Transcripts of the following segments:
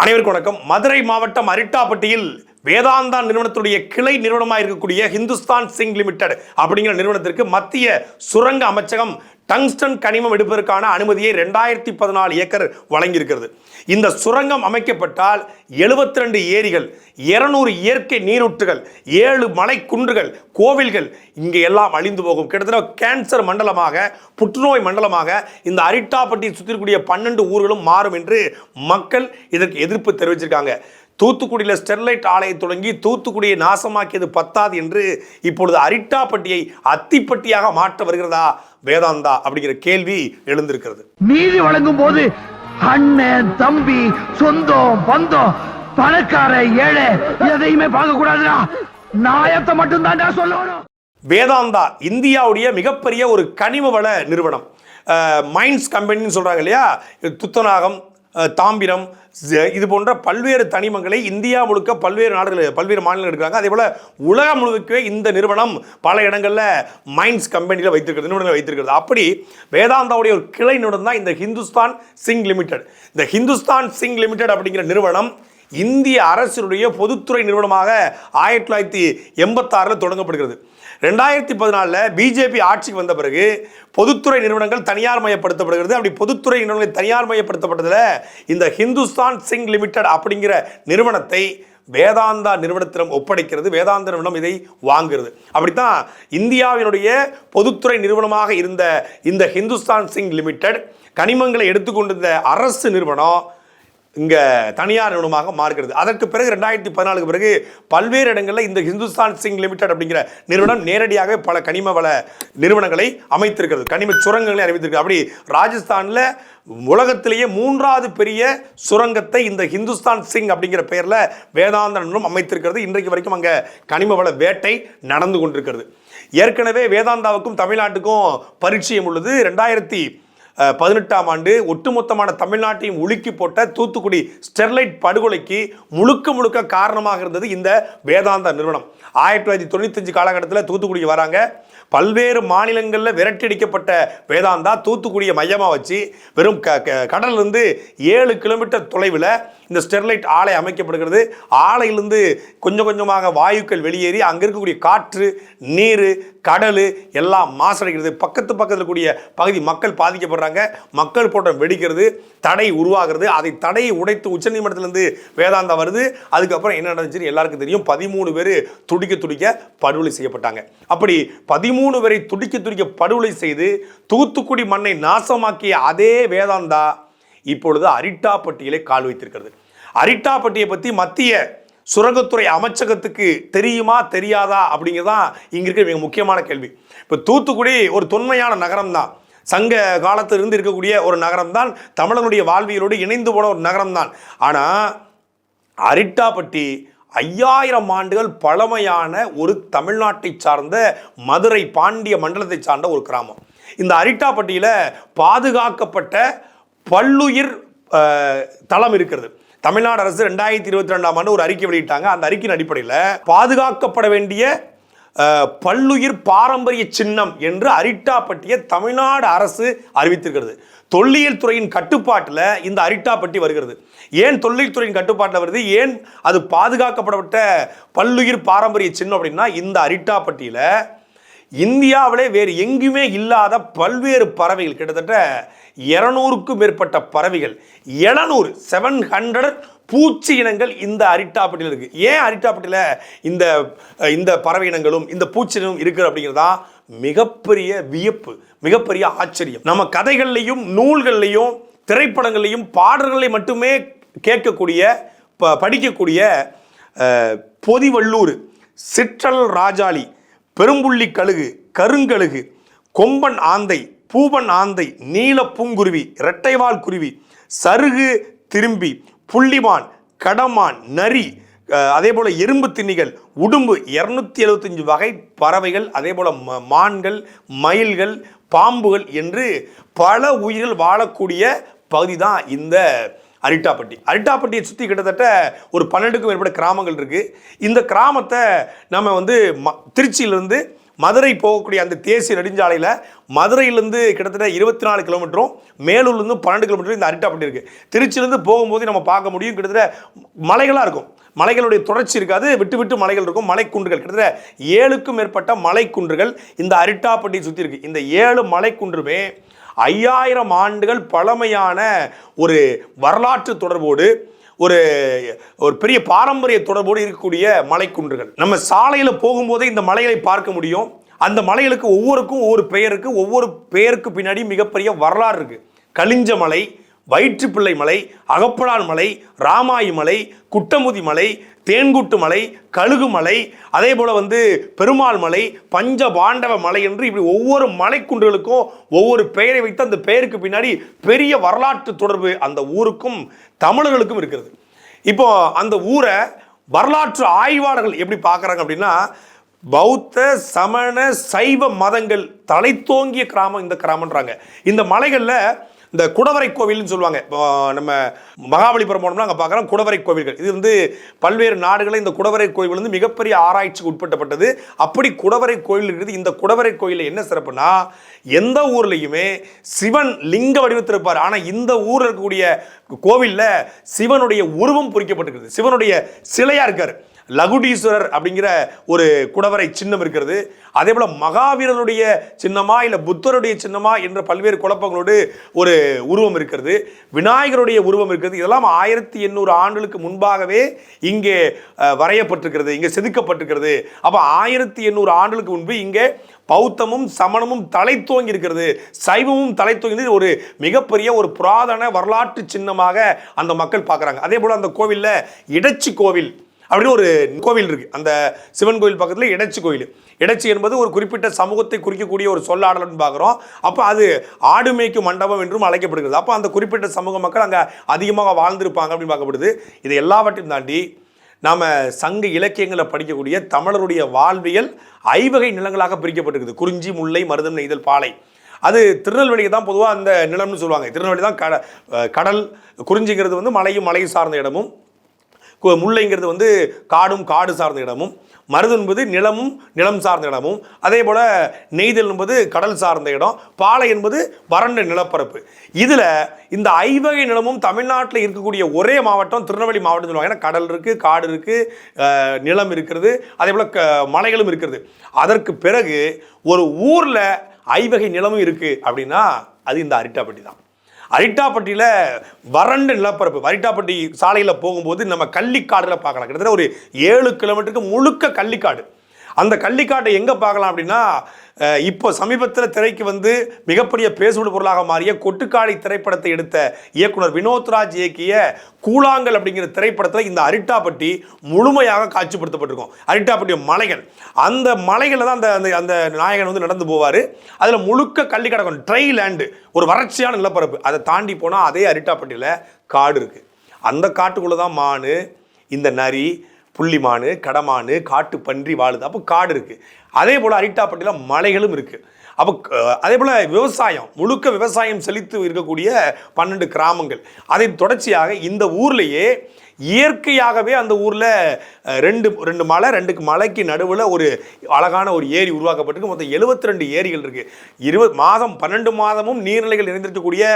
அனைவருக்கும் வணக்கம். மதுரை மாவட்டம் அரிட்டாப்பட்டியில் வேதாந்தா நிறுவனத்துடைய கிளை நிறுவனமாக இருக்கக்கூடிய ஹிந்துஸ்தான் சிங் லிமிடெட் அப்படிங்கிற நிறுவனத்திற்கு மத்திய சுரங்க அமைச்சகம் டங்ஸ்டன் கனிமம் எடுப்பதற்கான அனுமதியை ரெண்டாயிரத்தி பதினாலு ஏக்கர் வழங்கியிருக்கிறது. இந்த சுரங்கம் அமைக்கப்பட்டால் 72 ரெண்டு ஏரிகள் இருநூறு இயற்கை நீரூற்றுகள் ஏழு மலை குன்றுகள் கோவில்கள் இங்கே எல்லாம் அழிந்து போகும். கிட்டத்தட்ட கேன்சர் மண்டலமாக புற்றுநோய் மண்டலமாக இந்த அரிட்டாப்பட்டியை சுற்றிக்கூடிய பன்னெண்டு ஊர்களும் மாறும் என்று மக்கள் இதற்கு எதிர்ப்பு தெரிவிச்சிருக்காங்க. தூத்துக்குடியில் ஸ்டெர்லைட் ஆலையை தொடங்கி தூத்துக்குடியை நாசமாக்கியது பத்தாது என்று இப்பொழுது அரிட்டாப்பட்டியை அத்திப்பட்டியாக மாற்ற வருகிறதா? வேதாந்தா அப்படிங்கிற கேள்வி எழுந்திருக்கிறது. நீதி வழங்கும் போது அண்ணன் தம்பி சொந்தம் பந்தம் பணக்கார ஏழை எதையுமே பார்க்க கூடாதுடா நாயத்தை மட்டும் தான்டா சொல்லணும். வேதாந்தா இந்தியாவுடைய மிகப்பெரிய ஒரு கனிம வள நிறுவனம். மைன்ஸ் கம்பெனின்னு சொல்கிறாங்க இல்லையா? துத்தநாகம் தாம்பிரம் இது போன்ற பல்வேறு தனிமங்களை இந்தியா முழுக்க பல்வேறு நாடுகள் பல்வேறு மாநிலங்கள் எடுக்கிறாங்க. அதே போல் உலகம் முழுக்கவே இந்த நிறுவனம் பல இடங்களில் மைன்ஸ் கம்பெனியில் வைத்திருக்கிறது நிறுவனங்கள் வைத்திருக்கிறது. அப்படி வேதாந்தாவுடைய ஒரு கிளை நிறுவனம் தான் இந்த ஹிந்துஸ்தான் சிங் லிமிடெட். இந்த ஹிந்துஸ்தான் சிங் லிமிடெட் அப்படிங்கிற நிறுவனம் இந்திய அரசினுடைய பொதுத்துறை நிறுவனமாக ஆயிரத்தி தொள்ளாயிரத்தி எண்பத்தாறில் தொடங்கப்படுகிறது. ரெண்டாயிரத்தி பதினாலில் பிஜேபி ஆட்சிக்கு வந்த பிறகு பொதுத்துறை நிறுவனங்கள் தனியார் மயப்படுத்தப்படுகிறது. அப்படி பொதுத்துறை நிறுவனங்கள் தனியார் மயப்படுத்தப்பட்டதில் இந்த ஹிந்துஸ்தான் சிங் லிமிடெட் அப்படிங்கிற நிறுவனத்தை வேதாந்தா நிறுவனத்திடம் ஒப்படைக்கிறது. வேதாந்த நிறுவனம் இதை வாங்குகிறது. அப்படித்தான் இந்தியாவினுடைய பொதுத்துறை நிறுவனமாக இருந்த இந்த ஹிந்துஸ்தான் சிங் லிமிடெட் கனிமங்களை எடுத்துக்கொண்டிருந்த அரசு நிறுவனம் இங்கே தனியார் நிறுவனமாக மாறுகிறது. அதற்கு பிறகு ரெண்டாயிரத்தி பதினாலுக்கு பிறகு பல்வேறு இடங்களில் இந்த ஹிந்துஸ்தான் சிங் லிமிடெட் அப்படிங்கிற நிறுவனம் நேரடியாக பல கனிம வள நிறுவனங்களை அமைத்திருக்கிறது. கனிம சுரங்கங்களை அறிவித்திருக்கு அப்படி ராஜஸ்தானில் உலகத்திலேயே மூன்றாவது பெரிய சுரங்கத்தை இந்த ஹிந்துஸ்தான் சிங் அப்படிங்கிற பெயரில் வேதாந்த நிறுவனம் அமைத்திருக்கிறது. இன்றைக்கு வரைக்கும் அங்கே கனிம வள வேட்டை நடந்து கொண்டிருக்கிறது. ஏற்கனவே வேதாந்தாவுக்கும் தமிழ்நாட்டுக்கும் பரிச்சயம் உள்ளது. ரெண்டாயிரத்தி பதினெட்டாம் ஆண்டு ஒட்டுமொத்தமான தமிழ்நாட்டையும் உலுக்கி போட்ட தூத்துக்குடி ஸ்டெர்லைட் படுகொலைக்கு முழுக்க முழுக்க காரணமாக இருந்தது இந்த வேதாந்தா நிறுவனம். ஆயிரத்தி தொள்ளாயிரத்தி தொண்ணூத்தஞ்சு காலகட்டத்தில் தூத்துக்குடிக்கு வராங்க. பல்வேறு மாநிலங்களில் விரட்டடிக்கப்பட்ட வேதாந்தா தூத்துக்குடியை மையமாக வச்சு வெறும் க கடல்லேருந்து ஏழு கிலோமீட்டர் தொலைவில் இந்த ஸ்டெர்லைட் ஆலை அமைக்கப்படுகிறது. ஆலையிலிருந்து கொஞ்சம் கொஞ்சமாக வாயுக்கள் வெளியேறி அங்கே இருக்கக்கூடிய காற்று நீர் கடல் எல்லாம் மாசடைகிறது. பக்கத்து பக்கத்தில் கூடிய பகுதி மக்கள் பாதிக்கப்படுறாங்க. மக்கள் போட்டம் வெடிக்கிறது. தடை உருவாகிறது. அதை தடையை உடைத்து உச்சநீதிமன்றத்திலேருந்து வேதாந்தா வருது. அதுக்கப்புறம் என்ன நடந்துச்சுன்னு எல்லாருக்கும் தெரியும். பதிமூணு பேர் துடிக்க துடிக்க படுகொலை செய்யப்பட்டாங்க. அப்படி பதிமூணு பேரை துடிக்க துடிக்க படுகொலை செய்து தூத்துக்குடி மண்ணை நாசமாக்கிய அதே வேதாந்தா இப்பொழுது அரிட்டாப்பட்டியிலே கால் வைத்திருக்கிறது. அரிட்டாப்பட்டியை பற்றி மத்திய சுரங்கத்துறை அமைச்சகத்துக்கு தெரியுமா தெரியாதா அப்படிங்கிறதான் இங்கே இருக்கிற மிக முக்கியமான கேள்வி. இப்போ தூத்துக்குடி ஒரு தொன்மையான நகரம் தான் சங்க காலத்திலிருந்து இருக்கக்கூடிய ஒரு நகரம் தான் தமிழனுடைய வாழ்வியலோடு இணைந்து போன ஒரு நகரம் தான் ஆனால் அரிட்டாப்பட்டி ஐயாயிரம் ஆண்டுகள் பழமையான ஒரு தமிழ்நாட்டை சார்ந்த மதுரை பாண்டிய மண்டலத்தை சார்ந்த ஒரு கிராமம். இந்த அரிட்டாப்பட்டியில் பாதுகாக்கப்பட்ட பல்லுயிர் தளம் இருக்கிறது. தமிழ்நாடு அரசு ரெண்டாயிரத்தி இருபத்தி ரெண்டாம் ஆண்டு ஒரு அறிக்கை வெளியிட்டாங்க. அந்த அறிக்கையின் அடிப்படையில் பாதுகாக்கப்பட வேண்டிய பல்லுயிர் பாரம்பரிய சின்னம் என்று அரிட்டாப்பட்டியை தமிழ்நாடு அரசு அறிவித்திருக்கிறது. தொல்லியல் துறையின் கட்டுப்பாட்டில் இந்த அரிட்டாப்பட்டி வருகிறது. ஏன் தொல்லியல் துறையின் கட்டுப்பாட்டில் வருது? ஏன் அது பாதுகாக்கப்படப்பட்ட பல்லுயிர் பாரம்பரிய சின்னம் அப்படின்னா இந்த அரிட்டாப்பட்டியில் இந்தியாவிலே வேறு எங்குமே இல்லாத பல்வேறு பறவைகள் கிட்டத்தட்ட இருநூறுக்கும் மேற்பட்ட பறவைகள் எழுநூறு செவன் ஹண்ட்ரட் பூச்சி இனங்கள் இந்த அரிட்டாப்பட்டியில் இருக்குது ஏன் அரிட்டாப்பட்டியில் இந்த இந்த பறவை இனங்களும் இந்த பூச்சி இனங்களும் இருக்குது அப்படிங்கிறதா மிகப்பெரிய வியப்பு மிகப்பெரிய ஆச்சரியம். நம்ம கதைகள்லையும் நூல்கள்லையும் திரைப்படங்கள்லையும் பாடல்களை மட்டுமே கேட்கக்கூடிய ப படிக்கக்கூடிய பொதிவள்ளூர் சிற்றல் ராஜாளி பெரும்புள்ளி கழுகு கருங்கழுகு கொம்பன் ஆந்தை பூவன் ஆந்தை நீல பூங்குருவி இரட்டைவால் குருவி சருகு திரும்பி புள்ளிமான் கடமான் நரி அதே போல் எறும்பு திண்ணிகள் உடும்பு இரநூத்தி எழுபத்தஞ்சு வகை பறவைகள் அதே போல் ம- மான்கள் மயில்கள் பாம்புகள் என்று பல உயிர்கள் வாழக்கூடிய பகுதி தான் இந்த அரிட்டாப்பட்டி. அரிட்டாப்பட்டியை சுற்றி கிட்டத்தட்ட ஒரு பன்னெண்டுக்கும் மேற்பட்ட கிராமங்கள் இருக்குது இந்த கிராமத்தை நம்ம வந்து ம திருச்சியிலேருந்து மதுரை போகக்கூடிய அந்த தேசிய நெடுஞ்சாலையில் மதுரையிலேருந்து கிட்டத்தட்ட இருபத்தி நாலு கிலோமீட்டரும் மேலூர்லேருந்து பன்னெண்டு கிலோமீட்டரும் இந்த அரிட்டாப்பட்டி இருக்குது திருச்சியிலேருந்து போகும்போது நம்ம பார்க்க முடியும் கிட்டத்தட்ட மலைகளாக இருக்கும். மலைகளுடைய தொடர்ச்சி இருக்காது. விட்டு விட்டு மலைகள் இருக்கும். மலைக்குன்றுகள். கிட்டத்தட்ட ஏழுக்கும் மேற்பட்ட மலைக்குன்றுகள் இந்த அரிட்டாப்பட்டியை சுற்றி இருக்கு. இந்த ஏழு மலைக்குன்றுமே ஐயாயிரம் ஆண்டுகள் பழமையான ஒரு வரலாற்று தொடர்போடு ஒரு ஒரு பெரிய பாரம்பரிய தொடர்போடு இருக்கக்கூடிய மலைக்குன்றுகள். நம்ம சாலையில் போகும்போதே இந்த மலைகளை பார்க்க முடியும். அந்த மலைகளுக்கு ஒவ்வொருக்கும் ஒவ்வொரு பெயருக்கு ஒவ்வொரு பெயருக்கு பின்னாடி மிகப்பெரிய வரலாறு இருக்குது கலிஞ்ச மலை வயிற்றுப்பிள்ளை மலை அகப்படான் மலை ராமாயி மலை குட்டமுதி மலை தேன்குட்டு மலை கழுகு மலை அதே போல் வந்து பெருமாள் மலை பஞ்ச பாண்டவ மலை என்று இப்படி ஒவ்வொரு மலைக்குன்றுகளுக்கும் ஒவ்வொரு பெயரை வைத்து அந்த பெயருக்கு பின்னாடி பெரிய வரலாற்று தொடர்பு அந்த ஊருக்கும் தமிழர்களுக்கும் இருக்கிறது. இப்போ அந்த ஊரை வரலாற்று ஆய்வாளர்கள் எப்படி பார்க்குறாங்க அப்படின்னா பௌத்த சமண சைவ மதங்கள் தலைத்தோங்கிய கிராமம் இந்த கிராமன்றாங்க இந்த மலைகளில் இந்த குடவரை கோவில்னு சொல்லுவாங்க. நம்ம மகாபலிபுரம் போனோம்னா அங்கே பார்க்குறோம் குடவரை கோவில்கள். இது வந்து பல்வேறு நாடுகளில் இந்த குடவரை கோவில் வந்து மிகப்பெரிய ஆராய்ச்சிக்கு உட்பட்டப்பட்டது. அப்படி குடவரை கோயில் இருக்குது இந்த குடவரை கோயிலில் என்ன சிறப்புனா எந்த ஊர்லேயுமே சிவன் லிங்க வடிவத்தில் இருப்பார் ஆனால் இந்த ஊரில் இருக்கக்கூடிய கோவிலில் சிவனுடைய உருவம் பொறிக்கப்பட்டிருக்கிறது. சிவனுடைய சிலையாக இருக்கார். லகுடீஸ்வரர் அப்படிங்கிற ஒரு குடவரை சின்னம் இருக்கிறது. அதே போல் மகாவீரனுடைய சின்னமா இல்லை புத்தருடைய சின்னமா என்ற பல்வேறு குழப்பங்களோடு ஒரு உருவம் இருக்கிறது. விநாயகருடைய உருவம் இருக்கிறது. இதெல்லாம் ஆயிரத்தி எண்ணூறு ஆண்டுகளுக்கு முன்பாகவே இங்கே வரையப்பட்டிருக்கிறது இங்கே செதுக்கப்பட்டிருக்கிறது. அப்போ ஆயிரத்தி எண்ணூறு ஆண்டுகளுக்கு முன்பு இங்கே பௌத்தமும் சமணமும் தலைத்தோங்கி இருக்கிறது. சைவமும் தலைத்தோங்கி ஒரு மிகப்பெரிய ஒரு புராதன வரலாற்று சின்னமாக அந்த மக்கள் பார்க்குறாங்க. அதே போல் அந்த கோவிலில் இடைச்சி கோவில் அப்படின்னு ஒரு கோவில் இருக்குது அந்த சிவன் கோவில் பக்கத்தில் இடைச்சி கோயில். இடைச்சி என்பது ஒரு குறிப்பிட்ட சமூகத்தை குறிக்கக்கூடிய ஒரு சொல்லாடல்னு பார்க்குறோம். அப்போ அது ஆடு மேய்க்கும் மண்டபம் என்றும் அழைக்கப்படுகிறது. அப்போ அந்த குறிப்பிட்ட சமூக மக்கள் அங்கே அதிகமாக வாழ்ந்திருப்பாங்க அப்படின்னு பார்க்கப்படுது. இது எல்லாவற்றையும் தாண்டி நாம் சங்க இலக்கியங்களை படிக்கக்கூடிய தமிழருடைய வாழ்வியல் ஐவகை நிலங்களாக பிரிக்கப்பட்டிருக்குது. குறிஞ்சி முல்லை மருதம் நெய்தல் பாலை. அது திருநெல்வேலிக்கு தான் பொதுவாக அந்த நிலம்னு சொல்லுவாங்க. திருநெல்வேலி தான் கட கடல் குறிஞ்சிங்கிறது வந்து மலையும் மலை சார்ந்த இடமும். முல்லைங்கிறது வந்து காடும் காடு சார்ந்த இடமும் மருது என்பது நிலமும் நிலம் சார்ந்த இடமும் அதே போல் நெய்தல் என்பது கடல் சார்ந்த இடம் பாலை என்பது வறண்ட நிலப்பரப்பு. இதில் இந்த ஐவகை நிலமும் தமிழ்நாட்டில் இருக்கக்கூடிய ஒரே மாவட்டம் திருநெல்வேலி மாவட்டம் சொல்லுவாங்க. ஏன்னா கடல் இருக்குது காடு இருக்குது நிலம் இருக்கிறது அதே போல் க மலைகளும் இருக்கிறது. அதற்கு பிறகு ஒரு ஊரில் ஐவகை நிலமும் இருக்குது அப்படின்னா அது இந்த அரிட்டாப்பட்டி தான். அரிட்டாப்பட்டியில் வறண்ட நிலப்பரப்பு அரிட்டாப்பட்டி சாலையில் போகும்போது நம்ம கள்ளிக்காடில் பார்க்கலாம். கிட்டத்தட்ட ஒரு ஏழு கிலோமீட்டருக்கு முழுக்க கள்ளிக்காடு. அந்த கள்ளிக்காட்டை எங்கே பார்க்கலாம் அப்படின்னா இப்போ சமீபத்தில் திரைக்கு வந்து மிகப்பெரிய பேசுபடு பொருளாக மாறிய கொட்டுக்காளி திரைப்படத்தை எடுத்த இயக்குனர் வினோத்ராஜ் இயக்கிய கூழாங்கல் அப்படிங்கிற திரைப்படத்தில் இந்த அரிட்டாப்பட்டி முழுமையாக காட்சிப்படுத்தப்பட்டிருக்கும். அரிட்டாப்பட்டி மலைகள். அந்த மலைகளில் தான் அந்த அந்த அந்த நாயகன் வந்து நடந்து போவார். அதில் முழுக்க கள்ளி கிடக்கும் ட்ரை லேண்டு. ஒரு வறட்சியான நிலப்பரப்பு. அதை தாண்டி போனால் அதே அரிட்டாப்பட்டியில் காடு இருக்குது அந்த காட்டுக்குள்ளே தான் மானு இந்த நரி புள்ளிமான் கடமான் காட்டு பன்றி வாழுது. அப்போ காடு இருக்குது அதே போல் அரிட்டாப்பட்டியில் மலைகளும் இருக்குது அப்போ அதே போல் விவசாயம் முழுக்க விவசாயம் செழித்து இருக்கக்கூடிய பன்னெண்டு கிராமங்கள். அதை தொடர்ச்சியாக இந்த ஊர்லேயே இயற்கையாகவே அந்த ஊரில் ரெண்டு ரெண்டு மலை ரெண்டுக்கு மலைக்கு நடுவில் ஒரு அழகான ஒரு ஏரி உருவாக்கப்பட்டிருக்கு. மொத்தம் 72 ரெண்டு ஏரிகள் இருக்குது இருபது மாதம் பன்னெண்டு மாதமும் நீர்நிலைகள் நிறைந்திருக்கக்கூடிய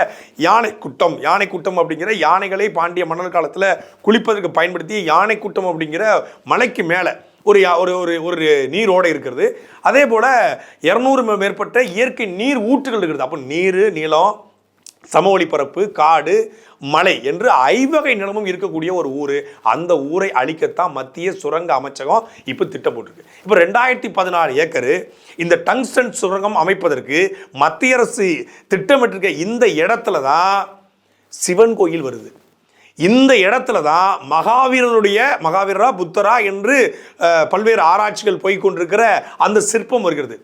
யானை குட்டம் யானை குட்டம் அப்படிங்கிற யானைகளை பாண்டிய மன்னர் காலத்தில் குளிப்பதற்கு பயன்படுத்தி யானை குட்டம் அப்படிங்கிற மலைக்கு மேலே. ஒரு ஒரு ஒரு ஒரு நீரோடை இருக்கிறது. அதே போல் இரநூறு மேற்பட்ட இயற்கை நீர் ஊற்றுகள் இருக்கிறது. அப்போ நீர் நிலம் சமவெளி பரப்பு காடு மலை என்று ஐவகை நிலமும் இருக்கக்கூடிய ஒரு ஊர். அந்த ஊரை அழிக்கத்தான் மத்திய சுரங்க அமைச்சகம் இப்போ திட்டம் போட்டிருக்கு இப்போ ரெண்டாயிரத்தி பதினாறு ஏக்கரு இந்த டங்ஸ்டன் சுரங்கம் அமைப்பதற்கு மத்திய அரசு திட்டமிட்டிருக்க இந்த இடத்துல தான் சிவன் கோயில் வருது. இந்த இடத்துல தான் மகாவீரனுடைய மகாவீரரா புத்தரா என்று பல்வேறு ஆராய்ச்சிகள் போய்கொண்டிருக்கிற அந்த சிற்பம் வருகிறது.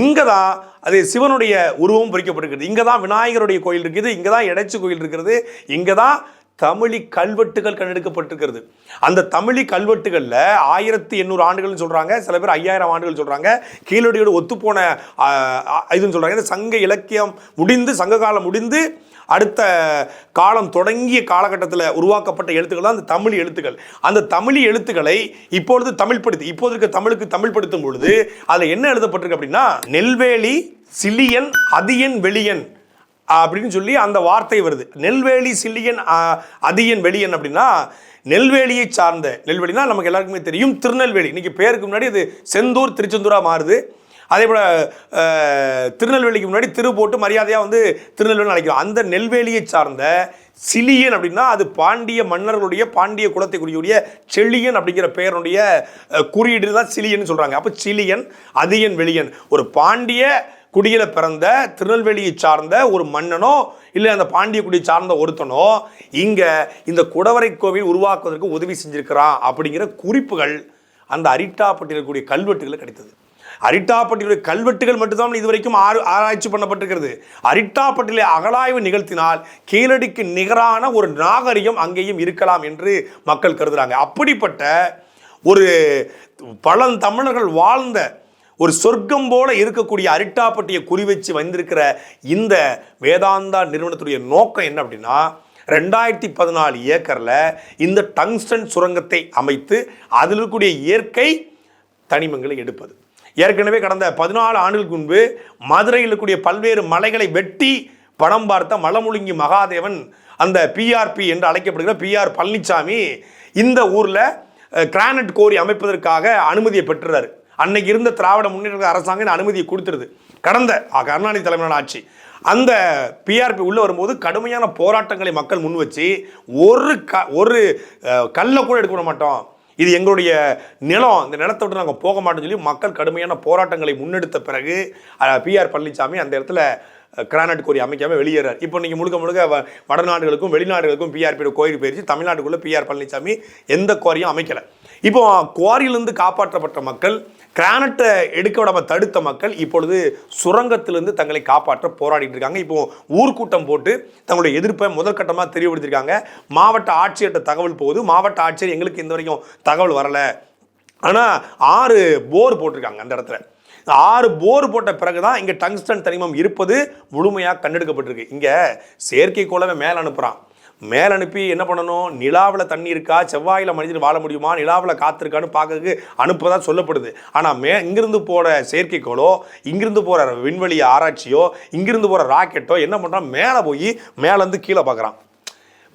இங்கே தான் அது சிவனுடைய உருவம் பொறிக்கப்பட்டிருக்கிறது இங்கே தான் விநாயகருடைய கோயில் இருக்குது இங்கே தான் இடைச்சி கோயில் இருக்கிறது இங்கே தான் தமிழி கல்வெட்டுகள் கண்டெடுக்கப்பட்டிருக்கிறது. அந்த தமிழி கல்வெட்டுகளில் ஆயிரத்தி எண்ணூறு ஆண்டுகள்னு சொல்கிறாங்க சில பேர் ஐயாயிரம் ஆண்டுகள் சொல்கிறாங்க கீழடியோடு ஒத்துப்போன இதுன்னு சொல்கிறாங்க இந்த சங்க இலக்கியம் முடிந்து சங்க காலம் முடிந்து அடுத்த காலம் தொடங்கிய காலகட்டத்தில் உருவாக்கப்பட்ட எழுத்துக்கள் தான் அந்த தமிழ் எழுத்துக்கள். அந்த தமிழ் எழுத்துக்களை இப்பொழுது தமிழ் இப்போது இருக்க தமிழுக்கு தமிழ் படுத்தும் பொழுது அதில் என்ன எழுதப்பட்டிருக்கு அப்படின்னா நெல்வேலி சிலியன் அதியன் வெளியன் அப்படின்னு சொல்லி அந்த வார்த்தை வருது. நெல்வேலி சில்லியன் அதியன் வெளியன் அப்படின்னா நெல்வேலியை சார்ந்த நெல்வேலினா நமக்கு எல்லாருக்குமே தெரியும் திருநெல்வேலி. இன்னைக்கு பேருக்கு முன்னாடி அது செந்தூர் திருச்செந்தூராக மாறுது. அதே போல் திருநெல்வேலிக்கு முன்னாடி திரு போட்டு மரியாதையாக வந்து திருநெல்வேலி அழைக்கிறோம். அந்த நெல்வேலியை சார்ந்த சிலியன் அப்படின்னா அது பாண்டிய மன்னர்களுடைய பாண்டிய குலத்தை குறிக்கக்கூடிய செல்லியன் அப்படிங்கிற பெயருடைய குறியீடு தான் சிலியன் சொல்கிறாங்க அப்போ சிலியன் அதியன் வெளியன். ஒரு பாண்டிய குடியில் பிறந்த திருநெல்வேலியை சார்ந்த ஒரு மன்னனோ இல்லை அந்த பாண்டிய குடியை சார்ந்த ஒருத்தனோ இங்கே இந்த குடவரை கோவில் உருவாக்குவதற்கு உதவி செஞ்சிருக்கிறான் அப்படிங்கிற குறிப்புகள் அந்த அரிட்டாப்பட்டியில் இருக்கக்கூடிய கல்வெட்டுகளில் கிடைத்தது. அரிட்டாப்பட்டியுடைய கல்வெட்டுகள் மட்டும்தான் இதுவரைக்கும் ஆறு ஆராய்ச்சி பண்ணப்பட்டிருக்கிறது. அரிட்டாப்பட்டிலே அகழாய்வு நிகழ்த்தினால் கீழடிக்கு நிகரான ஒரு நாகரிகம் அங்கேயும் இருக்கலாம் என்று மக்கள் கருதுறாங்க. அப்படிப்பட்ட ஒரு பழந்தமிழர்கள் வாழ்ந்த ஒரு சொர்க்கம் போல இருக்கக்கூடிய அரிட்டாப்பட்டியை குறி வச்சு வந்திருக்கிற இந்த வேதாந்தா நிறுவனத்துடைய நோக்கம் என்ன அப்படின்னா ரெண்டாயிரத்தி பதினாலு ஏக்கரில் இந்த டங்ஸ்டன் சுரங்கத்தை அமைத்து அதில் இருக்கக்கூடிய இயற்கை தனிமங்களை எடுப்பது. ஏற்கனவே கடந்த பதினாலு ஆண்டுகளுக்கு முன்பு மதுரையில் இருக்கக்கூடிய பல்வேறு மலைகளை வெட்டி பணம் பார்த்த மலமுழுங்கி மகாதேவன் அந்த பிஆர்பி என்று அழைக்கப்படுகிற பிஆர் பழனிசாமி இந்த ஊரில் கிரானைட் கோரி அமைப்பதற்காக அனுமதியை பெற்றுறாரு. அன்னைக்கு இருந்த திராவிட முன்னேற்ற அரசாங்கம் இந்த அனுமதியை கொடுத்துருது. கடந்த கருணாநிதி தலைமையிலான ஆட்சி. அந்த பிஆர்பி உள்ளே வரும்போது கடுமையான போராட்டங்களை மக்கள் முன் வச்சு ஒரு க ஒரு கல்லை கூட எடுக்க மாட்டோம். இது எங்களுடைய நிலம். இந்த நிலத்தை விட்டு நாங்கள் போக மாட்டோம்னு சொல்லி மக்கள் கடுமையான போராட்டங்களை முன்னெடுத்த பிறகு பிஆர் பழனிசாமி அந்த இடத்துல கிரானைட் கோரி அமைக்காமல் வெளியேறார். இப்போ நீங்கள் முழுக்க முழுக்க வ- வடநாடுகளுக்கும் வெளிநாடுகளுக்கும் பிஆர்பியோட கோயில் போயிடுச்சு தமிழ்நாட்டுக்குள்ளே பிஆர் பழனிசாமி எந்த கோரியும் அமைக்கலை. இப்போ குவாரியிலிருந்து காப்பாற்றப்பட்ட மக்கள் கிரானட்டை எடுக்க விடாமல் தடுத்த மக்கள் இப்பொழுது சுரங்கத்திலிருந்து தங்களை காப்பாற்ற போராடிட்டு இருக்காங்க. இப்போ ஊர்க்கூட்டம் போட்டு தங்களுடைய எதிர்ப்பை முதற்கட்டமாக தெரியப்படுத்திருக்காங்க. மாவட்ட ஆட்சியர்கிட்ட தகவல் போகுது. மாவட்ட ஆட்சியர் எங்களுக்கு இந்த வரைக்கும் தகவல் வரலை. ஆனால் ஆறு போர் போட்டிருக்காங்க அந்த இடத்துல. இந்த ஆறு போர் போட்ட பிறகு தான் இங்கே டங்ஸ்டன் தனிமம் இருப்பது முழுமையாக கண்டெடுக்கப்பட்டிருக்கு. இங்கே செயற்கைக்கோளவே மேலே அனுப்புகிறான் மேல் அனுப்பி என்ன பண்ணணும்? நிலாவில் தண்ணி இருக்கா? செவ்வாயில் மனிதர் வாழ முடியுமா? நிலாவில் காத்திருக்கான்னு பார்க்கறதுக்கு அனுப்பதான் சொல்லப்படுது. ஆனால் மே இங்கிருந்து போகிற செயற்கைக்கோளோ இங்கிருந்து போகிற விண்வெளி ஆராய்ச்சியோ இங்கிருந்து போகிற ராக்கெட்டோ என்ன பண்ணுறான் மேலே போய் மேலேருந்து கீழே பார்க்குறான்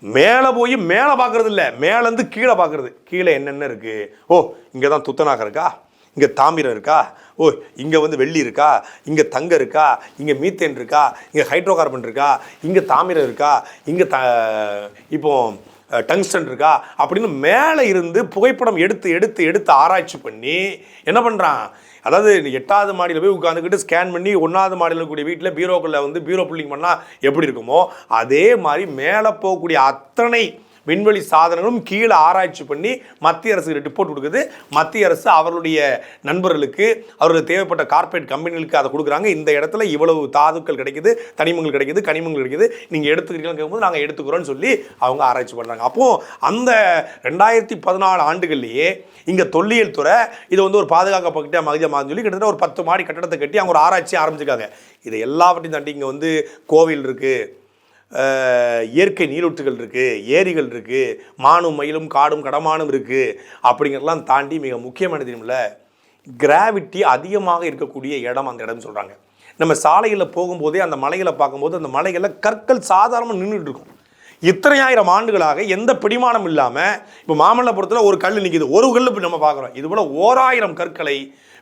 மேலே போய் மேலே பார்க்குறது இல்லை மேலேருந்து கீழே பார்க்குறது கீழே என்னென்ன இருக்குது ஓ இங்கே தான் துத்தநாகம் இருக்கா? இங்கே தாமிரம் இருக்கா? ஓ இங்கே வந்து வெள்ளி இருக்கா? இங்கே தங்கம் இருக்கா? இங்கே மீத்தேன் இருக்கா? இங்கே ஹைட்ரோ கார்பன் இருக்கா? இங்கே தாமிரம் இருக்கா? இங்கே த இப்போ டங்ஸ்டன் இருக்கா? அப்படின்னு மேலே இருந்து புகைப்படம் எடுத்து எடுத்து எடுத்து ஆராய்ச்சி பண்ணி என்ன பண்ணுறான் அதாவது எட்டாவது மாடியில் போய் உட்காந்துக்கிட்டு ஸ்கேன் பண்ணி ஒன்றாவது மாடியில் இருக்கக்கூடிய வீட்டில் பீரோக்குள்ளே வந்து பீரோ புல்லிங் பண்ணால் எப்படி இருக்குமோ அதே மாதிரி மேலே போகக்கூடிய அத்தனை விண்வெளி சாதனங்களும் கீழே ஆராய்ச்சி பண்ணி மத்திய அரசுக்கு ரிப்போர்ட் கொடுக்குது. மத்திய அரசு அவர்களுடைய நண்பர்களுக்கு அவர்களுக்கு தேவைப்பட்ட கார்ப்பரேட் கம்பெனிகளுக்கு அதை கொடுக்குறாங்க. இந்த இடத்துல இவ்வளவு தாதுக்கள் கிடைக்குது தனிமங்கள் கிடைக்குது கனிமங்கள் கிடைக்குது. நீங்கள் எடுத்துக்கிறீங்கன்னு கேட்கும்போது நாங்கள் எடுத்துக்கிறோன்னு சொல்லி அவங்க ஆராய்ச்சி பண்ணுறாங்க அப்போது அந்த ரெண்டாயிரத்தி பதினாலு ஆண்டுகள்லேயே இங்கே தொல்லியல் துறை இதை வந்து ஒரு பாதுகாக்கப்பட்ட மகிதமாக சொல்லி கிட்டத்தட்ட ஒரு பத்து மாடி கட்டடத்தை கட்டி அவங்க ஒரு ஆராய்ச்சி ஆரம்பிச்சிருக்காங்க. இதை எல்லாவற்றையும் தாண்டி இங்கே வந்து கோவில் இருக்குது இயற்கை நீரூற்றுகள் இருக்குது ஏரிகள் இருக்குது மானும் மயிலும் காடும் கடமானும் இருக்குது அப்படிங்கிறதெல்லாம் தாண்டி மிக முக்கியமானது தெரியுமில்ல? கிராவிட்டி அதிகமாக இருக்கக்கூடிய இடம் அந்த இடம்னு சொல்கிறாங்க நம்ம சாலையில் போகும்போதே அந்த மலைகளை பார்க்கும்போது அந்த மலைகளில் கற்கள் சாதாரணமாக நின்றுட்டு இருக்கும். இத்தனை ஆயிரம் ஆண்டுகளாக எந்த பிடிமானம் இல்லாமல் இப்போ மாமல்லபுரத்தில் ஒரு கல் நிற்கிது ஒரு கல் இப்போ நம்ம பார்க்குறோம். இது போல் ஓராயிரம் கற்களை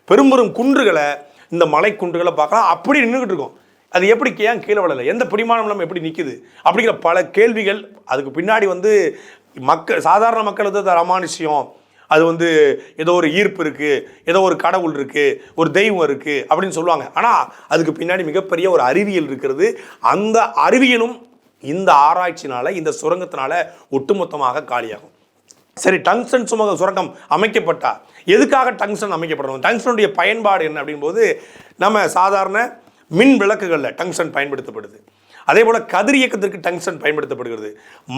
பெரும்பெரும் குன்றுகளை இந்த மலை குன்றுகளை பார்க்கலாம். அப்படி நின்றுக்கிட்டு இருக்கும். அது எப்படி ஏன் கீழே விழலை? எந்த பிடிமானம் இல்லாமல் எப்படி நிற்குது அப்படிங்கிற பல கேள்விகள் அதுக்கு பின்னாடி வந்து மக்கள் சாதாரண மக்கள் வந்து அது அமானுஷ்யம். அது வந்து ஏதோ ஒரு ஈர்ப்பு இருக்குது ஏதோ ஒரு கடவுள் இருக்குது ஒரு தெய்வம் இருக்குது அப்படின்னு சொல்லுவாங்க. ஆனால் அதுக்கு பின்னாடி மிகப்பெரிய ஒரு அறிவியல் இருக்கிறது. அந்த அறிவியலும் இந்த ஆராய்ச்சினால இந்த சுரங்கத்தினால ஒட்டுமொத்தமாக காலியாகும். சரி டங்ஸ்டன் சுமக சுரங்கம் அமைக்கப்பட்டா? எதுக்காக டங்ஸ்டன் அமைக்கப்படணும்? டங்ஸ்டனுடைய பயன்பாடு என்ன அப்படின்போது நம்ம சாதாரண மின் விளக்குகளில் டங்ஷன் பயன்படுத்தப்படுது. அதே போல் கதிர் இயக்கத்திற்கு டங்ஷன் பயன்படுத்தப்படுகிறது.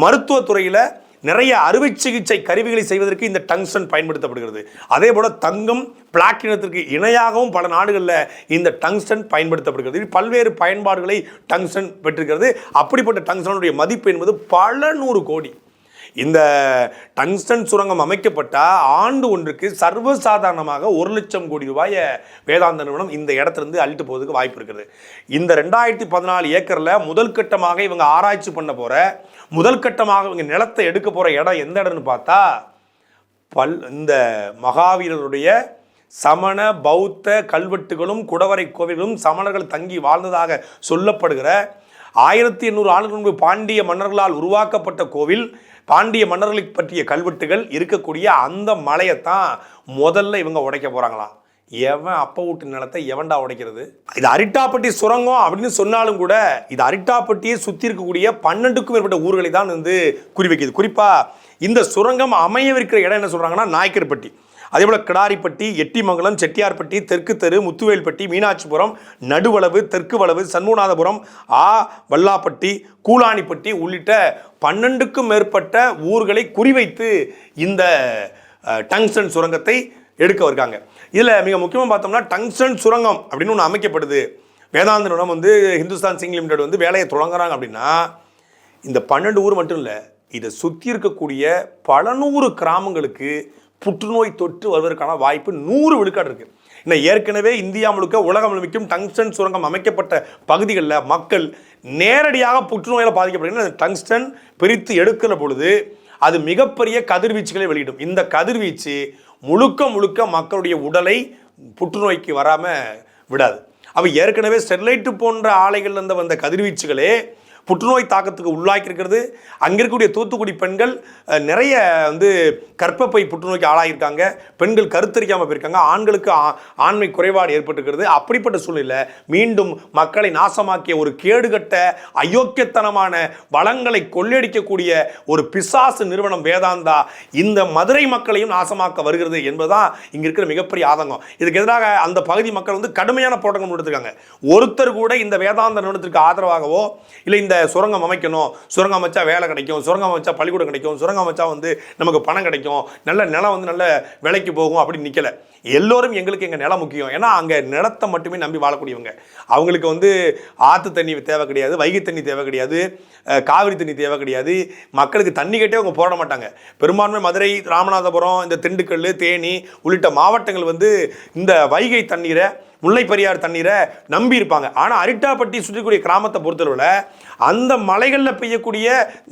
மருத்துவத்துறையில் நிறைய அறுவை சிகிச்சை கருவிகளை செய்வதற்கு இந்த டங்ஷன் பயன்படுத்தப்படுகிறது. அதே போல் தங்கம் பிளாட்டினத்திற்கு இணையாகவும் பல நாடுகளில் இந்த டங்ஸ்டன் பயன்படுத்தப்படுகிறது. இது பல்வேறு பயன்பாடுகளை டங்ஸ்டன் பெற்றிருக்கிறது. அப்படிப்பட்ட டங்ஸ்டனுடைய மதிப்பு என்பது பல நூறு கோடி. இந்த டங்ஸ்டன் சுரங்கம் அமைக்கப்பட்ட ஆண்டு ஒன்றுக்கு சர்வசாதாரணமாக ஒரு லட்சம் கோடி ரூபாயை வேதாந்த நிறுவனம் இந்த இடத்துலேருந்து அழிட்டு போவதுக்கு வாய்ப்பு இருக்குது. இந்த ரெண்டாயிரத்தி பதினாலு ஏக்கரில் முதல் கட்டமாக இவங்க ஆராய்ச்சி பண்ண போகிற முதல் கட்டமாக இவங்க நிலத்தை எடுக்க போகிற இடம் எந்த இடம்னு பார்த்தா பல் இந்த மகாவீரருடைய சமண பௌத்த கல்வெட்டுகளும் குடவரை கோவில்களும் சமணர்கள் தங்கி வாழ்ந்ததாக சொல்லப்படுகிற ஆயிரத்தி எண்ணூறு ஆண்டுகள் முன்பு பாண்டிய மன்னர்களால் உருவாக்கப்பட்ட கோவில் பாண்டிய மன்னர்களை பற்றிய கல்வெட்டுகள் இருக்கக்கூடிய அந்த மலையைத்தான் முதல்ல இவங்க உடைக்க போகிறாங்களாம் எவன் அப்ப வீட்டு நிலத்தை எவன்டா உடைக்கிறது? இது அரிட்டாப்பட்டி சுரங்கம் அப்படின்னு சொன்னாலும் கூட இது அரிட்டாப்பட்டியை சுற்றி இருக்கக்கூடிய பன்னெண்டுக்கும் மேற்பட்ட ஊர்களை தான் வந்து குறிவைக்குது. குறிப்பாக இந்த சுரங்கம் அமையவிருக்கிற இடம் என்ன சொல்கிறாங்கன்னா நாயக்கர்பட்டி. அதே போல் கிடாரிப்பட்டி எட்டிமங்கலம் செட்டியார்பட்டி தெற்கு தெரு முத்துவேல்பட்டி மீனாட்சிபுரம் நடுவளவு தெற்கு வளவு சண்முகநாதபுரம் ஆ வல்லாப்பட்டி கூலானிப்பட்டி உள்ளிட்ட பன்னெண்டுக்கும் மேற்பட்ட ஊர்களை குறிவைத்து இந்த அஹ், டங்ஸ்டன் சுரங்கத்தை எடுக்க வருகாங்க இதில் மிக முக்கியமாக பார்த்தோம்னா டங்ஸ்டன் சுரங்கம் அப்படின்னு ஒன்று அமைக்கப்படுது. வேதாந்த நிறுவனம் வந்து ஹிந்துஸ்தான் சிங் லிமிடெட் வந்து வேலையை தொடங்குறாங்க அப்படின்னா இந்த பன்னெண்டு ஊர் மட்டும் இல்லை இதை சுற்றி இருக்கக்கூடிய பல நூறு கிராமங்களுக்கு புற்றுநோய் தொற்று வருவதற்கான வாய்ப்பு நூறு விழுக்காடு இருக்குது இன்னும் ஏற்கனவே இந்தியா முழுக்க உலகம் முழுமைக்கும் டங்ஸ்டன் சுரங்கம் அமைக்கப்பட்ட பகுதிகளில் மக்கள் நேரடியாக புற்றுநோயால் பாதிக்கப்படுகிற டங்ஸ்டன் பிரித்து எடுக்கிற பொழுது அது மிகப்பெரிய கதிர்வீச்சுகளை வெளியிடும். இந்த கதிர்வீச்சு முழுக்க முழுக்க மக்களுடைய உடலை புற்றுநோய்க்கு வராமல் விடாது. அப்போ ஏற்கனவே ஸ்டெர்லைட்டு போன்ற ஆலைகள்லேருந்து வந்த கதிர்வீச்சுகளே புற்றுநோய் தாக்கத்துக்கு உள்ளாக்கியிருக்கிறது அங்கே இருக்கக்கூடிய தூத்துக்குடி பெண்கள் நிறைய வந்து கற்பப்பை புற்றுநோய்க்கு ஆளாகியிருக்காங்க பெண்கள் கருத்தரிக்காமல் போயிருக்காங்க. ஆண்களுக்கு ஆண்மை குறைபாடு ஏற்பட்டுக்கிறது அப்படிப்பட்ட சூழ்நிலை மீண்டும் மக்களை நாசமாக்கிய ஒரு கேடுகட்ட அயோக்கியத்தனமான வளங்களை கொள்ளையடிக்கக்கூடிய ஒரு பிசாசு நிறுவனம் வேதாந்தா இந்த மதுரை மக்களையும் நாசமாக்க வருகிறது என்பதுதான் இங்கே இருக்கிற மிகப்பெரிய ஆதங்கம். இதுக்கு எதிராக அந்த பகுதி மக்கள் வந்து கடுமையான போராட்டங்கள் எடுத்திருக்காங்க ஒருத்தர் கூட இந்த வேதாந்த நிறுவனத்திற்கு ஆதரவாகவோ இல்லை இந்த சுரங்கம் அமைக்கணும். சுரங்கம் அமைச்சா வேலை கிடைக்கும். சுரங்கம் அமைச்சா பள்ளிக்கூடம் கிடைக்கும். சுரங்கம் அமைச்சா வந்து நமக்கு பணம் கிடைக்கும். நல்ல நிலம் வந்து நல்ல விலைக்கு போகும் அப்படின்னு நிற்கல எல்லோரும் எங்களுக்கு எங்கள் நிலம் முக்கியம். ஏன்னா அங்கே நிலத்தை மட்டுமே நம்பி வாழக்கூடியவங்க. அவங்களுக்கு வந்து ஆற்று தண்ணி தேவை கிடையாது வைகை தண்ணி தேவை கிடையாது காவிரி தண்ணி தேவை கிடையாது. மக்களுக்கு தண்ணி கேட்டே அவங்க போட மாட்டாங்க. பெரும்பான்மை மதுரை ராமநாதபுரம் இந்த திண்டுக்கல் தேனி உள்ளிட்ட மாவட்டங்கள் வந்து இந்த வைகை தண்ணீரை முல்லை பெரியார் தண்ணீரை நம்பி இருப்பாங்க ஆனால் அரிட்டாப்பட்டி சுற்றிக்கூடிய கிராமத்தை பொறுத்தளவில் அந்த மலைகளில் பெய்யக்கூடிய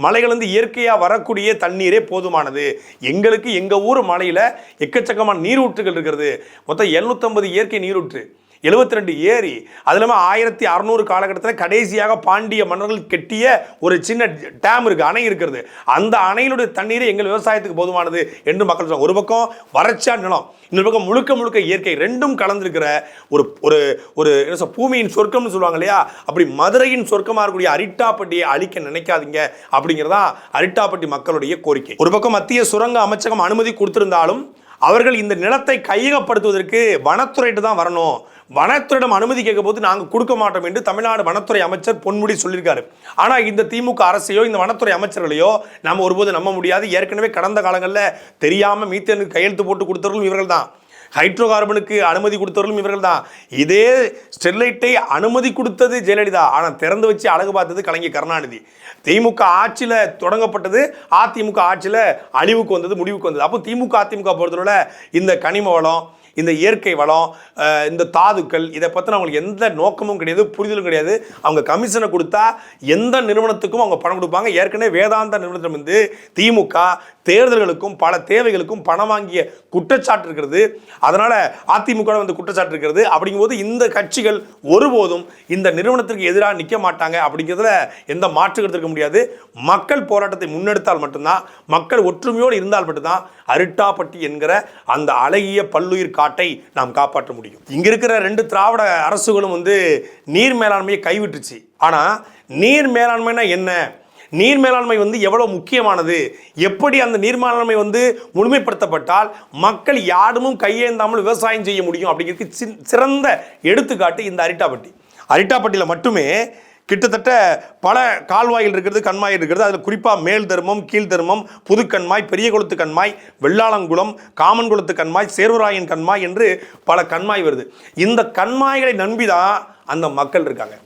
மலைகள் வந்து இயற்கையாக வரக்கூடிய தண்ணீரே போதுமானது. எங்களுக்கு எங்கள் ஊர் மலையில் எக்கச்சக்கமான நீரூற்றுகள் இருக்கிறது. மொத்தம் எழுநூற்றம்பது இயற்கை நீரூற்று. 72 ரெண்டு ஏரி. அது இல்லாமல் ஆயிரத்தி அறநூறு காலகட்டத்தில் கடைசியாக பாண்டிய மன்னர்கள் கெட்டிய ஒரு சின்ன டேம் இருக்குது அணை இருக்கிறது. அந்த அணையினுடைய தண்ணீர் எங்கள் விவசாயத்துக்கு போதுமானது என்று மக்கள் சொல்றாங்க ஒரு பக்கம் வறட்சியா நிலம் இன்னொரு பக்கம் முழுக்க முழுக்க இயற்கை ரெண்டும் கலந்திருக்கிற ஒரு ஒரு ஒரு என்ன சொல் பூமியின் சொர்க்கம்னு சொல்லுவாங்க இல்லையா? அப்படி மதுரையின் சொர்க்கமாக இருக்கக்கூடிய அரிட்டாப்பட்டியை அழிக்க நினைக்காதீங்க அப்படிங்கிறதா அரிட்டாப்பட்டி மக்களுடைய கோரிக்கை. ஒரு பக்கம் மத்திய சுரங்க அமைச்சகம் அனுமதி கொடுத்திருந்தாலும் அவர்கள் இந்த நிலத்தை கையகப்படுத்துவதற்கு வனத்துறைட்டு தான் வரணும். வனத்துறையிடம் அனுமதி கேட்க போது நாங்கள் கொடுக்க மாட்டோம் என்று தமிழ்நாடு வனத்துறை அமைச்சர் பொன்முடி சொல்லியிருக்காரு. ஆனால் இந்த திமுக அரசையோ இந்த வனத்துறை அமைச்சர்களையோ நம்ம ஒருபோது நம்ப முடியாது. ஏற்கனவே கடந்த காலங்களில் தெரியாமல் மீத்தேனுக்கு கையெழுத்து போட்டு கொடுத்தவர்களும் இவர்கள் தான் ஹைட்ரோ கார்பனுக்கு அனுமதி கொடுத்தவர்களும் இவர்கள் தான் இதே ஸ்டெர்லைட்டை அனுமதி கொடுத்தது ஜெயலலிதா. ஆனால் திறந்து வச்சு அழகு பார்த்தது கலைஞர் கருணாநிதி. திமுக ஆட்சியில் தொடங்கப்பட்டது அதிமுக ஆட்சியில் அழிவுக்கு வந்தது முடிவுக்கு வந்தது. அப்போ திமுக அதிமுக பொறுத்தவரை இந்த கனிம வளம் இந்த இயற்கை வளம் இந்த தாதுக்கள் இதை பற்றின அவங்களுக்கு எந்த நோக்கமும் கிடையாது புரிதலும் கிடையாது. அவங்க கமிஷனை கொடுத்தா எந்த நிறுவனத்துக்கும் அவங்க பணம் கொடுப்பாங்க. ஏற்கனவே வேதாந்த நிறுவனத்தில் வந்து திமுக தேர்தல்களுக்கும் பல தேவைகளுக்கும் பணம் வாங்கிய குற்றச்சாட்டு இருக்கிறது. அதனால் அதிமுக வந்து குற்றச்சாட்டு இருக்கிறது. அப்படிங்கும்போது இந்த கட்சிகள் ஒருபோதும் இந்த நிறுவனத்திற்கு எதிராக நிற்க மாட்டாங்க. அப்படிங்கிறதுல எந்த மாற்று கருத்திருக்க முடியாது. மக்கள் போராட்டத்தை முன்னெடுத்தால் மட்டும்தான் மக்கள் ஒற்றுமையோடு இருந்தால் மட்டும்தான் அரிட்டாப்பட்டி என்கிற அந்த அழகிய பல்லுயிர் காட்டை நாம் காப்பாற்ற முடியும். இங்க இருக்கிற ரெண்டு திராவிட அரசுகளும் வந்து நீர் மேலாண்மையை கைவிட்டுச்சு. ஆனால் நீர் மேலாண்மைனா என்ன? நீர் மேலாண்மை வந்து எவ்வளவு முக்கியமானது? எப்படி அந்த நீர் மேலாண்மை வந்து முழுமைப்படுத்தப்பட்டால் மக்கள் யாருமும் கையேந்தாமல் விவசாயம் செய்ய முடியும் அப்படிங்கிறதுக்கு சின்- சிறந்த எடுத்துக்காட்டு இந்த அரிட்டாப்பட்டி. அரிட்டாப்பட்டியில் மட்டுமே கிட்டத்தட்ட பல கால்வாயில் இருக்கிறது கண்மாயில் இருக்கிறது. அதில் குறிப்பாக மேல் தர்மம் கீழ் தர்மம் புதுக்கண்மாய் பெரிய குளத்து கண்மாய் வெள்ளாளங்குளம் காமன் குளத்து கண்மாய் சேர்வராயன் கண்மாய் என்று பல கண்மாய் வருது. இந்த கண்மாய்களை நம்பி தான் அந்த மக்கள் இருக்காங்க.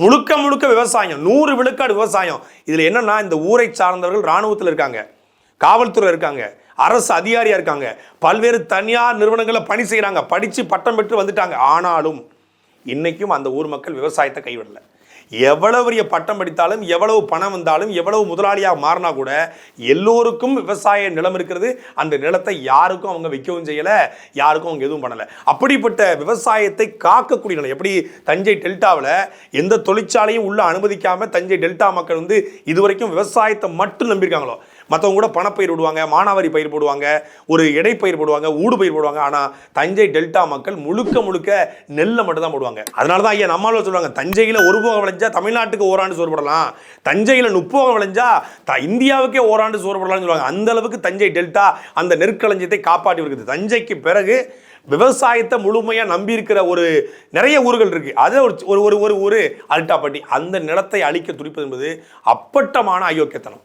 முழுக்க முழுக்க விவசாயம் நூறு விழுக்காடு விவசாயம். இதில் என்னன்னா இந்த ஊரை சார்ந்தவர்கள் இராணுவத்தில் இருக்காங்க. காவல்துறை இருக்காங்க. அரசு அதிகாரியாக இருக்காங்க. பல்வேறு தனியார் நிறுவனங்களில் பணி செய்கிறாங்க படித்து பட்டம் பெற்று வந்துட்டாங்க. ஆனாலும் இன்றைக்கும் அந்த ஊர் மக்கள் விவசாயத்தை கைவிடலை. எவ்வளவு பெரிய பட்டம் படித்தாலும் எவ்வளவு பணம் வந்தாலும் எவ்வளவு முதலாளியாக மாறினா கூட எல்லோருக்கும் விவசாய நிலம் இருக்கிறது. அந்த நிலத்தை யாருக்கும் அவங்க விற்கவும் செய்யலை யாருக்கும் அவங்க எதுவும் பண்ணலை. அப்படிப்பட்ட விவசாயத்தை காக்கக்கூடிய நிலம் எப்படி தஞ்சை டெல்டாவில் எந்த தொழிற்சாலையும் உள்ள அனுமதிக்காமல் தஞ்சை டெல்டா மக்கள் வந்து இதுவரைக்கும் விவசாயத்தை மட்டும் நம்பியிருக்காங்களோ மற்றவங்க கூட பணப்பயிர் விடுவாங்க மானாவாரி பயிர் போடுவாங்க ஒரு இடைப்பயிர் போடுவாங்க ஊடு பயிர் போடுவாங்க. ஆனால் தஞ்சை டெல்டா மக்கள் முழுக்க முழுக்க நெல்லை மட்டும் தான் போடுவாங்க. அதனால தான் ஐயா நம்மளால சொல்லுவாங்க தஞ்சையில் ஒரு போகம் விளைஞ்சா தமிழ்நாட்டுக்கு ஓராண்டு சோறு போடலாம். தஞ்சையில் முப்போகம் விளைஞ்சா த இந்தியாவுக்கே ஓராண்டு சோறு போடலாம்னு சொல்லுவாங்க. அந்த அளவுக்கு தஞ்சை டெல்டா அந்த நெற்களஞ்சியத்தை காப்பாற்றி இருக்குது. தஞ்சைக்கு பிறகு விவசாயத்தை முழுமையாக நம்பி இருக்கிற ஒரு நிறைய ஊர்கள் இருக்குது அது ஒரு ஒரு ஒரு ஒரு ஊர் அல்டாப்பட்டி அந்த நிலத்தை அழிக்க துடிப்பது என்பது அப்பட்டமான அயோக்கியத்தனம்.